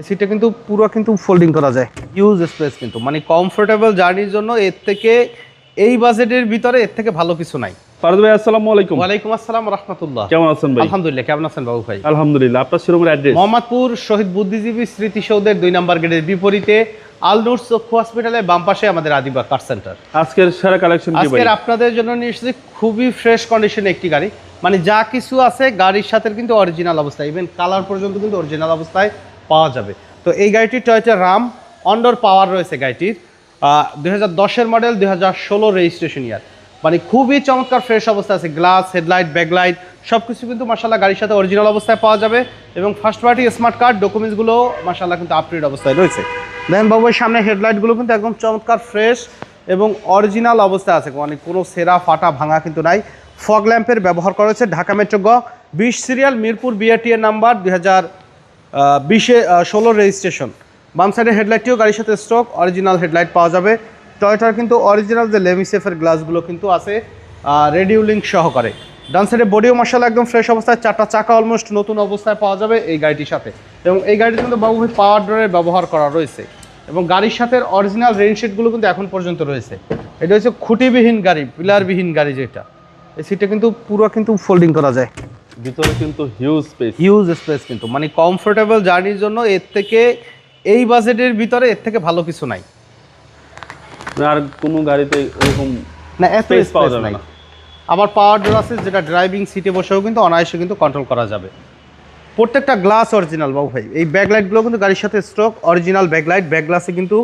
এসিটা কিন্তু পুরো কিন্তু ফোল্ডিং করা যায়। ইউজ স্পেস কিন্তু। মানে কমফোর্টেবল জার্নির জন্য এর থেকে এই বাজেটের ভিতরে এর থেকে ভালো কিছু নাই। ফারুদ ভাই আসসালামু আলাইকুম। ওয়ালাইকুম আসসালাম রহমতুল্লাহ। কেমন আছেন ভাই? আলহামদুলিল্লাহ কেমন আছেন বাবু ভাই? আলহামদুলিল্লাহ আপনার শোরুমের অ্যাড্রেস মোহাম্মদপুর শহীদ বুদ্ধিজীবী স্মৃতিসৌধের দুই নম্বর গেটের বিপরীতে আলনুর চক্ষু হসপিটালের বাম পাশে আমাদের আদিবা কার সেন্টার আজকের সেরা কালেকশন আজকের আপনাদের জন্য নিয়ে খুবই ফ্রেশ কন্ডিশনে একটি গাড়ি। মানে যা কিছু আছে গাড়ির সাথে কিন্তু অরিজিনাল অবস্থায় ইভেন কালার পর্যন্ত কিন্তু অরিজিনাল অবস্থায়। পাওয়া যাবে। তো এই গাড়িটি টয়টা রাম অন্ডর পাওয়ার রয়েছে গাড়িটির। দুই হাজার মডেল দুই হাজার ষোলো রেজিস্ট্রেশন ইয়ার মানে খুবই চমৎকার ফ্রেশ অবস্থা আছে। গ্লাস হেডলাইট ব্যাকলাইট সব কিছু কিন্তু মাসাল্লাহ গাড়ির সাথে অরিজিনাল অবস্থায় পাওয়া যাবে এবং ফার্স্ট পার্টি স্মার্ট কার্ড ডকুমেন্টসগুলো মাসাল্লাহ কিন্তু আপডেট অবস্থায় রয়েছে। দেন বাবুর সামনে হেডলাইটগুলো কিন্তু একদম চমৎকার ফ্রেশ এবং অরিজিনাল অবস্থায় আছে। মানে কোনো সেরা ফাটা ভাঙা কিন্তু নাই। ফগ ল্যাম্পের ব্যবহার করা হয়েছে ঢাকা মেট্রো গ। বিশ সিরিয়াল মিরপুর বিআরটি এর নাম্বার দুই হাজার বিশে ষোলো রেজিস্ট্রেশন। বাম সাইডের হেডলাইটটিও গাড়ির সাথে স্টক অরিজিনাল হেডলাইট পাওয়া যাবে। টয়টার কিন্তু অরিজিনাল যে লেমিসেফের গ্লাসগুলো কিন্তু আছে রেডিও লিঙ্ক সহকারে। ডান সাইডে বডিও মশালা একদম ফ্রেশ অবস্থায়, চারটা চাকা অলমোস্ট নতুন অবস্থায় পাওয়া যাবে এই গাড়িটির সাথে। এবং এই গাড়িটি কিন্তু বাবু ভাই পাওয়ার ডোরের ব্যবহার করা রয়েছে। এবং গাড়ির সাথে অরিজিনাল রেইনশিটগুলো কিন্তু এখন পর্যন্ত রয়েছে। এটা হচ্ছে খুঁটিবিহীন গাড়ি পিলারবিহীন গাড়ি যেটা। এই সিটটা কিন্তু পুরো কিন্তু ফোল্ডিং করা যায়। ভিতরে কিন্তু হিউজ স্পেস হিউজ স্পেস কিন্তু। মানে কমফোর্টেবল জার্নির জন্য এর থেকে এই বাজেটের ভিতরে এর থেকে ভালো কিছু নাই। আর কোনো গাড়িতে এরকম না এত Space পাওয়া যাবে না। আবার পাওয়ার ডোর আছে যেটা ড্রাইভিং সিটে বসেও কিন্তু অনায়াসে কিন্তু কন্ট্রোল করা যাবে। প্রত্যেকটা গ্লাস অরিজিনাল বাবু ভাই। এই ব্যাকলাইটগুলো কিন্তু গাড়ির সাথে স্ট্রোক অরিজিনাল ব্যাকলাইট ব্যাক গ্লাসে কিন্তু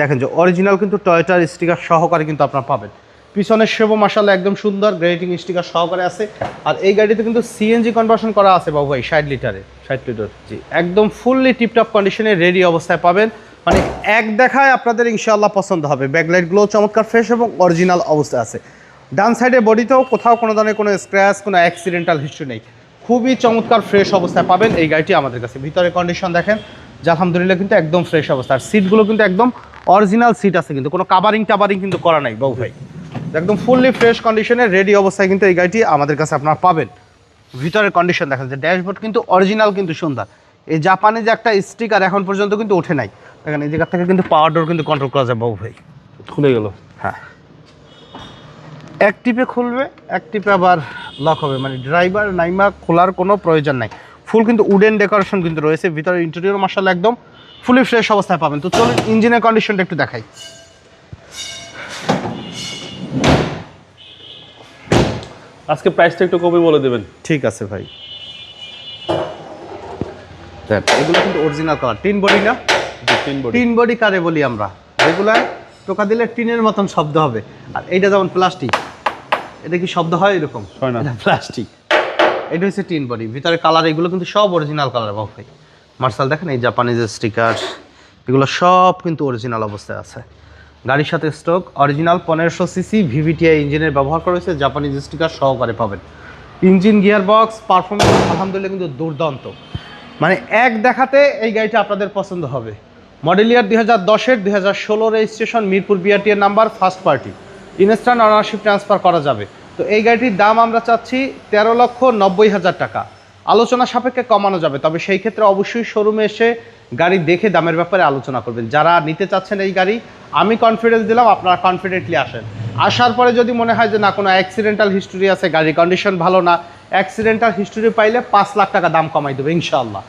দেখেন যে অরিজিনাল কিন্তু টয়টার স্টিকার সহকারে কিন্তু আপনারা পাবেন। পিছনের সেবো মাসাল্লাহ একদম সুন্দর গ্রেটিং স্টিকার সহকারে আছে। আর এই গাড়িতে কিন্তু সিএনজি কনভার্সন করা আছে বাবু ভাই ষাট লিটারে ষাট লিটার জি একদম ফুললি টিপটপ কন্ডিশনে রেডি অবস্থায় পাবেন। মানে এক দেখায় আপনাদের ইনশাল্লাহ পছন্দ হবে। ব্যাকলাইটগুলো চমৎকার ফ্রেশ এবং অরিজিনাল অবস্থায় আছে। ডান সাইডে বডিতেও কোথাও কোনো ধরনের কোনো স্ক্র্যাচ কোনো অ্যাক্সিডেন্টাল হিস্ট্রি নেই। খুবই চমৎকার ফ্রেশ অবস্থায় পাবেন এই গাড়িটি আমাদের কাছে। ভিতরে কন্ডিশন দেখেন যে আলহামদুলিল্লাহ কিন্তু একদম ফ্রেশ অবস্থা। আর সিটগুলো কিন্তু একদম অরিজিনাল সিট আছে কিন্তু। কোনো কাভারিং টাবারিং কিন্তু করা নাই বাবু ভাই। একদম ফুললি ফ্রেশ কন্ডিশনে রেডি অবস্থায় কিন্তু এই গাড়িটি আমাদের কাছে আপনারা পাবেন। ভিতরের কন্ডিশন দেখা যায় ড্যাশবোর্ড কিন্তু অরিজিনাল কিন্তু সুন্দর। এই জাপানে যে একটা স্টিকার এখন পর্যন্ত কিন্তু ওঠে নাই। দেখেন এই জায়গা থেকে কিন্তু পাওয়ার ডোর কিন্তু কন্ট্রোল করা যায় বাবু ভাই। খুলে গেল। হ্যাঁ। এক টিপে খুলবে এক টিপে আবার লক হবে। মানে ড্রাইভার নাইমা খোলার কোনো প্রয়োজন নাই। ফুল কিন্তু উডেন ডেকোরেশন কিন্তু রয়েছে। ভিতরে ইন্টেরিয়র মার্শাল একদম ফুলি ফ্রেশ অবস্থায় পাবেন। তো চলুন ইঞ্জিনের কন্ডিশনটা একটু দেখাই। আজকে প্রাইসটা একটু কমে বলে দেবেন। ঠিক আছে ভাই। এগুলো কিন্তু অরিজিনাল কালার টিন বডি না? বডি। টিন বডি কারে বলি আমরা? রেগুলার টোকা দিলে টিনের মতন শব্দ হবে। আর এইটা যেমন প্লাস্টিক এটা কি শব্দ হয় এরকম? হয় না। প্লাস্টিক এটা হচ্ছে টিন বডি। ভিতরে কালার এগুলো কিন্তু সব অরিজিনাল কালার বাবু ভাই মার্শাল দেখেন এই জাপানিজের স্টিকার এগুলো সব কিন্তু অরিজিনাল অবস্থায় আছে। গাড়ির সাথে স্টক অরিজিনাল পনেরোশো সিসি ভিভিটিআই ইঞ্জিনের ব্যবহার করা হয়েছে, জাপানিজ স্টিকার সহকারে পাবেন। ইঞ্জিন গিয়ার বক্স পারফরমেন্স আলহামদুলিল্লাহ কিন্তু দুর্দান্ত। মানে এক দেখাতে এই গাড়িটা আপনাদের পছন্দ হবে। মডেল ইয়ার দুই হাজার দশের, দুই হাজার ষোলো রেজিস্ট্রেশন মিরপুর বিআরটি এর number first party instant ownership transfer করা যাবে। তো এই গাড়িটির দাম আমরা চাচ্ছি তেরো লক্ষ নব্বই হাজার টাকা। আলোচনা সাপেক্ষে কমানো যাবে তবে সেই ক্ষেত্রে অবশ্যই শোরুমে এসে গাড়ি দেখে দামের ব্যাপারে আলোচনা করবেন। যারা নিতে চাচ্ছেন এই গাড়ি আমি কনফিডেন্স দিলাম আপনারা কনফিডেন্টলি আসেন। আসার পরে যদি মনে হয় যে না কোনো অ্যাক্সিডেন্টাল হিস্টোরি আছে গাড়ির কন্ডিশন ভালো না অ্যাক্সিডেন্টাল হিস্টোরি পাইলে পাঁচ লাখ টাকা দাম কমাই দেবে ইনশাআল্লাহ।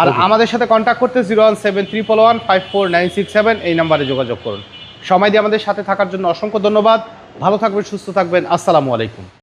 আর আমাদের সাথে কন্ট্যাক্ট করতে zero one seven triple one five four nine six seven এই নাম্বারে যোগাযোগ করুন। সময় দিয়ে আমাদের সাথে থাকার জন্য অসংখ্য ধন্যবাদ। ভালো থাকবেন সুস্থ থাকবেন। আসসালামু আলাইকুম।